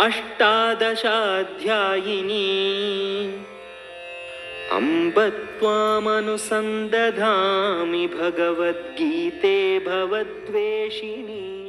अष्टादशाध्यायिनी। अम्ब त्वामनुसन्दधामि भगवद्गीते भवद्वेषिणी